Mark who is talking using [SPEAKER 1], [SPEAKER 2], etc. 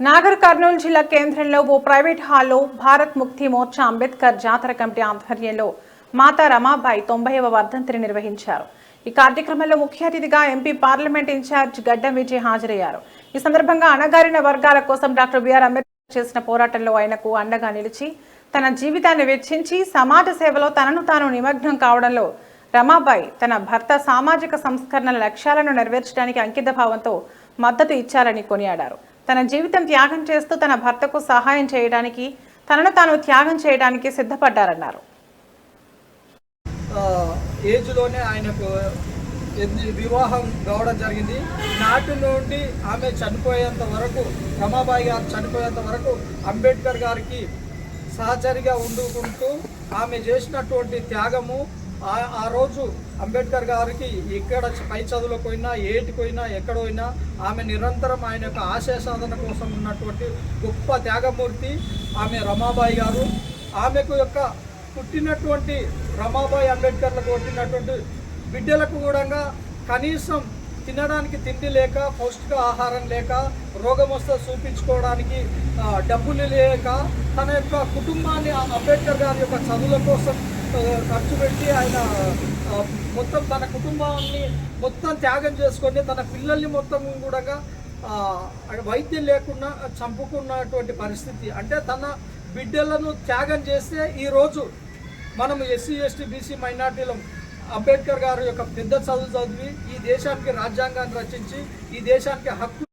[SPEAKER 1] నాగర్ కర్నూలు జిల్లా కేంద్రంలో ఓ ప్రైవేట్ హాల్లో భారత్ ముక్తి మోర్చా అంబేద్కర్ జాతర కమిటీ ఆధ్వర్యంలో మాతా రమాబాయి తొంభైవ వర్ధంతిని నిర్వహించారు. ఈ కార్యక్రమంలో ముఖ్య అతిథిగా ఎంపీ పార్లమెంట్ ఇన్ఛార్జ్ గడ్డం విజయ్ హాజరయ్యారు. ఈ సందర్భంగా అణగారిన వర్గాల కోసం డాక్టర్ బిఆర్ అంబేద్కర్ చేసిన పోరాటంలో ఆయనకు అండగా నిలిచి తన జీవితాన్ని వెచ్చించి సమాజ సేవలో తనను తాను నిమగ్నం కావడంలో రమాబాయి తన భర్త సామాజిక సంస్కరణల లక్ష్యాలను నెరవేర్చడానికి అంకిత భావంతో మద్దతు ఇచ్చారని కొనియాడారు. తన జీవితం త్యాగం చేస్తూ తన భర్తకు సహాయం చేయడానికి తనను తాను త్యాగం చేయడానికి సిద్ధపడ్డారన్నారు.
[SPEAKER 2] ఏజ్లోనే ఆయనకు వివాహం కావడం జరిగింది. నాటి నుండి ఆమె చనిపోయేంత వరకు రమాబాయి గారు చనిపోయేంత వరకు అంబేద్కర్ గారికి సహచరిగా ఉండుకుంటూ ఆమె చేసినటువంటి త్యాగము ఆ- ఆ రోజు అంబేద్కర్ గారికి ఎక్కడ పై చదువులకు పోయినా ఏటికి పోయినా ఎక్కడ పోయినా ఆమె నిరంతరం ఆయన యొక్క ఆశయ సాధన కోసం ఉన్నటువంటి గొప్ప త్యాగమూర్తి ఆమె రమాబాయి గారు. ఆమెకు యొక్క పుట్టినటువంటి రమాబాయి అంబేద్కర్లకు పుట్టినటువంటి బిడ్డలకు కూడా కనీసం తినడానికి తిండి లేక పౌష్టిక ఆహారం లేక రోగం వస్తే చూపించుకోవడానికి డబ్బులు లేక తన యొక్క కుటుంబాన్ని ఆ అంబేద్కర్ గారి యొక్క చదువుల కోసం ఖర్చు పెట్టి ఆయన మొత్తం తన కుటుంబాన్ని మొత్తం త్యాగం చేసుకొని తన పిల్లల్ని మొత్తం కూడా వైద్యం లేకుండా చంపుకున్నటువంటి పరిస్థితి. అంటే తన బిడ్డలను త్యాగం చేస్తే ఈరోజు మనం ఎస్సీ ఎస్టీ బీసీ మైనార్టీలం అంబేద్కర్ గారి యొక్క పెద్ద చదువు చదివి ఈ దేశానికి రాజ్యాంగాన్ని రచించి ఈ దేశానికి హక్కు